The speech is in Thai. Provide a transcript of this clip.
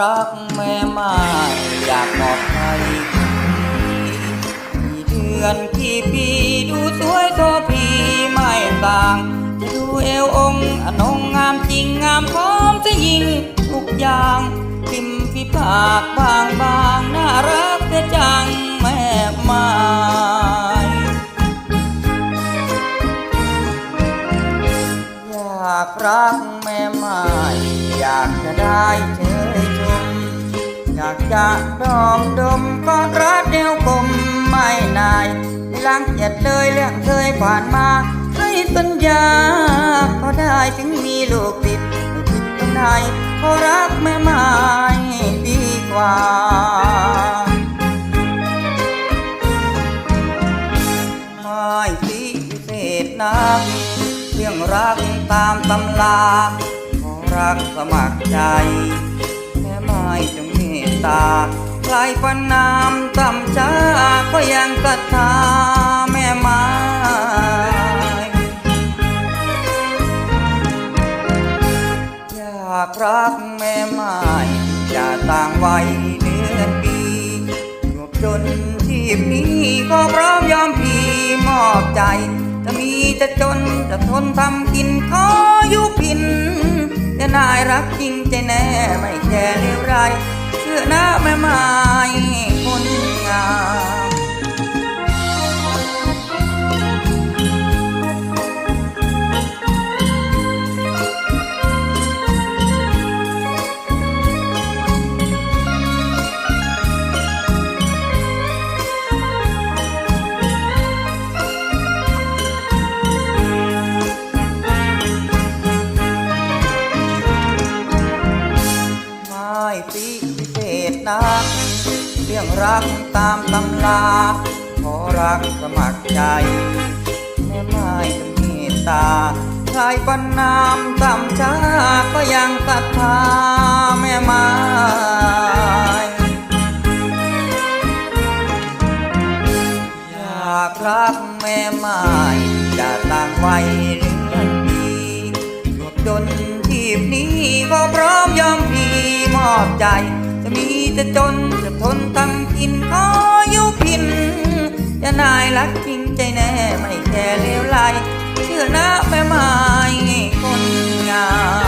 รักแม่ไม้อยากบอกใครกี่เดือนกี่ปีดูสวยโทพีไม่ต่าง จะดูเอวองค์อนงงามจริงงามพร้อมจะยิงทุกอย่างพิมพ์พิพากบางบางน่ารักแต่จังแม่ไม้อยากรักแม่ไม้อยากจะได้เชยชม อยากจะดอมดมกอดรัดเดียวกลมไม่นายไม่ลังเกียจเลยเรื่องเคยผ่านมา ให้สัญญาก็ได้ถึงมีลูกติดติดตรงไหนเพราะรักแม่ไม้ดีกว่าไม่พิเศษนักเรื่องรักตามตำลาขอรักสมัครใจแม่ไม่จง ตาใครฟันน้ำต่ำช้าก็ยังศรัทาแม่ไม้อยากรักแม่ไม้จะต่างวัยเดือนปีจบจนชีพนี้ก็พร้อมยอมพี่มอบใจ จะมีจะจนจะทนทำกินขออยู่พินจะนายรักจริงใจแน่ไม่แค่เลวไราย เชื่ นัก เรื่องรักตามตำลา ขอรักสมัครใจแม่ไม้จะเมตตาใครปันน้ำตำชาก็ยังศรัทธาแม่ไม้อยากรักแม่ไม้จะต่างวัยเรือนปีจบจนทีพนี้ก็พร้อมยอมพีมอบใจจะมี จะจนจะทนทำกินขออยู่พิน จะนายรักจริงใจแน่ไม่แค่เลวไหลเชื่อนะแม่ไม้คนงาม